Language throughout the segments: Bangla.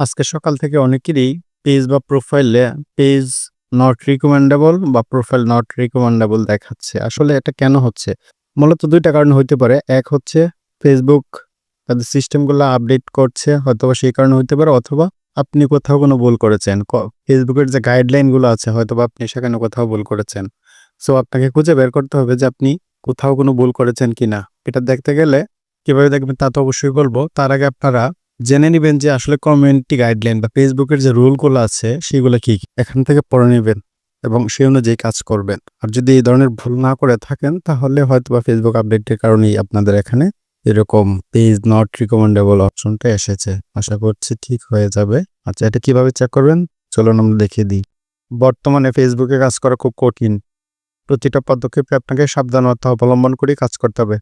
আজকে সকাল থেকে অনেকেরই পেজ বা প্রোফাইলে পেজ নট রিকমেন্ডেবল বা প্রোফাইল নট রিকমেন্ডেবল দেখাচ্ছে। আসলে এটা কেন হচ্ছে? মূলত দুইটা কারণ হইতে পারে। এক হচ্ছে ফেসবুক তাদের সিস্টেমগুলো আপডেট করছে, হয়তোবা সেই কারণে হইতে পারে, অথবা আপনি কোথাও কোনো ভুল করেছেন। ক- ফেসবুকের যে গাইডলাইনগুলো আছে, হয়তোবা আপনি সেখানে কোথাও ভুল করেছেন। সো আপনাকে খুঁজে বের করতে হবে যে আপনি কোথাও কোনো ভুল করেছেন কিনা। এটা দেখতে গেলে কীভাবে দেখবেন তা তো অবশ্যই বলব। তার আগে আপনারা জেনে নেবেন যে আসলে কমিউনিটি গাইডলাইন বা ফেসবুকের যে রুলগুলো আছে, সেগুলো কি। এখান থেকে পড়ে নেবেন এবং সেই অনুযায়ী কাজ করবেন। আর যদি এই ধরনের ভুল না করে থাকেন, তাহলে হয়তো বা ফেসবুক আপডেটের কারণেই আপনাদের এখানে এরকম পেজ নট রিকমেন্ডেবল অপশনটা এসেছে। আশা করছি ঠিক হয়ে যাবে। আচ্ছা এটা কীভাবে চেক করবেন? চলুন আমরা দেখিয়ে দিই। বর্তমানে ফেসবুকে কাজ করা খুব কঠিন। প্রতিটা পদক্ষেপে আপনাকে সাবধানতা অবলম্বন করে কাজ করতে হবে।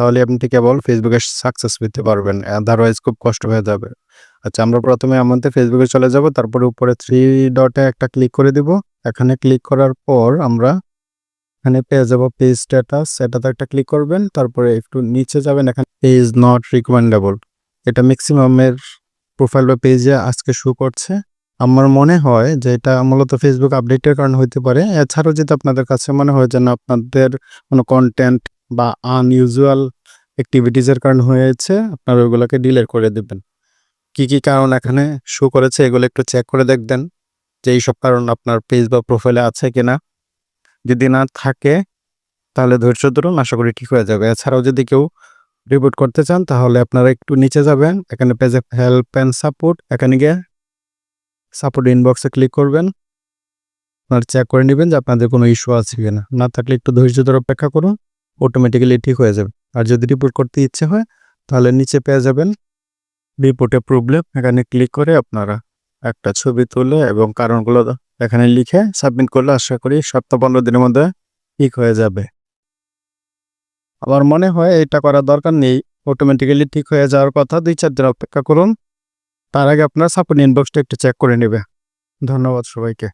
তাহলে আপনি কেবল ফেসবুকে সাকসেস পেতে পারবেন। আদারওয়াইজ খুব কষ্ট হয়ে যাবে। আচ্ছা আমরা প্রথমে আমাদের ফেসবুকে চলে যাব, তারপরে উপরে থ্রি ডটে একটা ক্লিক করে দিব। এখানে ক্লিক করার পর আমরা এখানে পেয়ে যাব পেজ স্ট্যাটাস এটাতে একটা ক্লিক করবেন, তারপরে একটু নিচে যাবেন, এখানে পেজ নট রিকমেন্ডেবল এটা ম্যাক্সিমামের প্রোফাইল বা পেজে আজকে শো করছে। আমার মনে হয় যে এটা মূলত ফেসবুক আপডেটের কারণে হতে পারে। এছাড়াও যদি আপনাদের কাছে মনে হয় যে না, আপনাদের কোনো কন্টেন্ট বা আনইউজুয়াল অ্যাক্টিভিটিসের কারণ হয়েছে, আপনারা ওইগুলোকে ডিলেট করে দেবেন। কি কি কারণ এখানে শো করেছে, এগুলো একটু চেক করে দেখবেন যে এইসব কারণ আপনার পেজ বা প্রোফাইলে আছে কিনা। যদি না থাকে, তাহলে ধৈর্য ধরুন, আশা করি ঠিক হয়ে যাবে। এছাড়াও যদি কেউ রিপোর্ট করতে চান, তাহলে আপনারা একটু নিচে যাবেন, এখানে পেজে হেল্প অ্যান্ড সাপোর্ট এখানে গিয়ে সাপোর্ট ইনবক্সে ক্লিক করবেন। আপনার চেক করে নেবেন যে আপনাদের কোনো ইস্যু আছে কিনা। না থাকলে একটু ধৈর্য ধরে অপেক্ষা করুন। অটোমেটিক্যালি ঠিক হয়ে যাবে। আর যদি রিপোর্ট করতে ইচ্ছে হয়, তাহলে নিচে পেয়ে যাবেন রিপোর্টে প্রবলেম এখানে ক্লিক করে আপনারা একটা ছবি তুলে এবং কারণগুলো এখানে লিখে সাবমিট করলে আশা করি সপ্তাহ পনেরো দিনের মধ্যে ঠিক হয়ে যাবে। আমার মনে হয় এটা করার দরকার নেই। অটোমেটিক্যালি ঠিক হয়ে যাওয়ার কথা দুই, চার দিন অপেক্ষা করুন। তার আগে আপনার সাপোর্ট ইনবক্সটা একটু চেক করে নেবে। ধন্যবাদ সবাইকে।